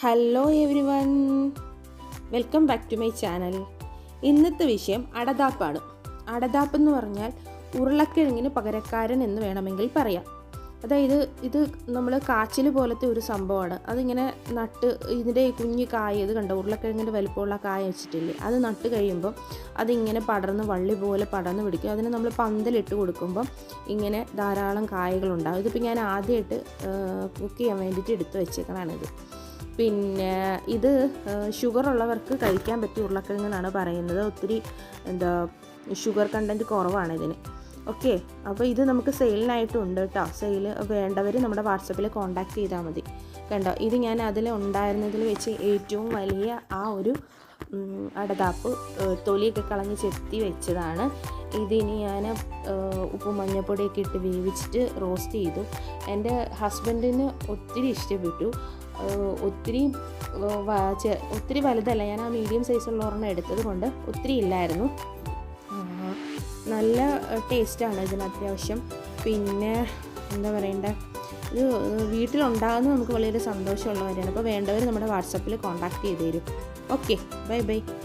Hello everyone welcome back to my channel ഇന്നത്തെ വിഷയം അടതാപ്പാണ്. അടതാപ്പ് എന്ന് പറഞ്ഞാൽ ഉരുളക്കിഴങ്ങിന് പകരക്കാരൻ എന്ന് വേണമെങ്കിൽ പറയാം. അതായത് ഇത് നമ്മൾ കാച്ചിൽ പോലത്തെ ഒരു സംഭവമാണ്. അതിങ്ങനെ നട്ട് ഇതിന്റെ കുഞ്ഞു കായ ഇത് കണ്ടോ? ഉരുളക്കിഴങ്ങിന്റെ വലിപ്പമുള്ള കായ വെച്ചിട്ടില്ലേ? അത് നട്ട് കഴിയുമ്പം അതിങ്ങനെ പടർന്ന് വള്ളി പോലെ പടർന്ന് പിടിക്കും. അതിന് നമ്മൾ പന്തലിട്ട് കൊടുക്കുമ്പം ഇങ്ങനെ ധാരാളം കായകളുണ്ടാകും ഇതിപ്പോൾ ഞാൻ ആദ്യമായിട്ട് കുക്ക് ചെയ്യാൻ വേണ്ടിയിട്ട് എടുത്ത് വെച്ചേക്കണാണിത്. പിന്നെ ഇത് ഷുഗർ ഉള്ളവർക്ക് കഴിക്കാൻ പറ്റിയ ഉരുളക്കിഴങ്ങെന്നാണ് പറയുന്നത്. ഒത്തിരി എന്താ ഷുഗർ കണ്ടന്റ് കുറവാണ് ഇതിന്. ഓക്കെ അപ്പോൾ ഇത് നമുക്ക് സെയിലിനായിട്ടുണ്ട് കേട്ടോ സെയിൽ വേണ്ടവർ നമ്മുടെ വാട്സപ്പിൽ കോൺടാക്ട് ചെയ്താൽ മതി. കണ്ടോ ഇത് ഞാൻ അതിൽ ഉണ്ടായിരുന്നതിൽ വെച്ച് ഏറ്റവും വലിയ ആ ഒരു അടതാപ്പ് തൊലിയൊക്കെ കളഞ്ഞ് ചെത്തി വെച്ചതാണ്. ഇതിന് ഞാൻ ഉപ്പ് മഞ്ഞപ്പൊടിയൊക്കെ ഇട്ട് വേവിച്ചിട്ട് റോസ്റ്റ് ചെയ്തു. എന്റെ ഹസ്ബൻഡിന് ഒത്തിരി ഇഷ്ടപ്പെട്ടു. ഒത്തിരി ഒത്തിരി വലുതല്ല. ഞാൻ ആ മീഡിയം സൈസുള്ള ഒരെണ്ണം എടുത്തത് കൊണ്ട് ഒത്തിരി ഇല്ലായിരുന്നു. നല്ല ടേസ്റ്റാണ് ഇതിന് അത്യാവശ്യം പിന്നെ എന്താ പറയണ്ടേ ഇത് വീട്ടിലുണ്ടാകുന്നത് നമുക്ക് വളരെ സന്തോഷമുള്ള കാര്യമാണ്. അപ്പോൾ വേണ്ടവർ നമ്മുടെ വാട്സപ്പിൽ കോൺടാക്ട് ചെയ്ത് തരും. Okay bye bye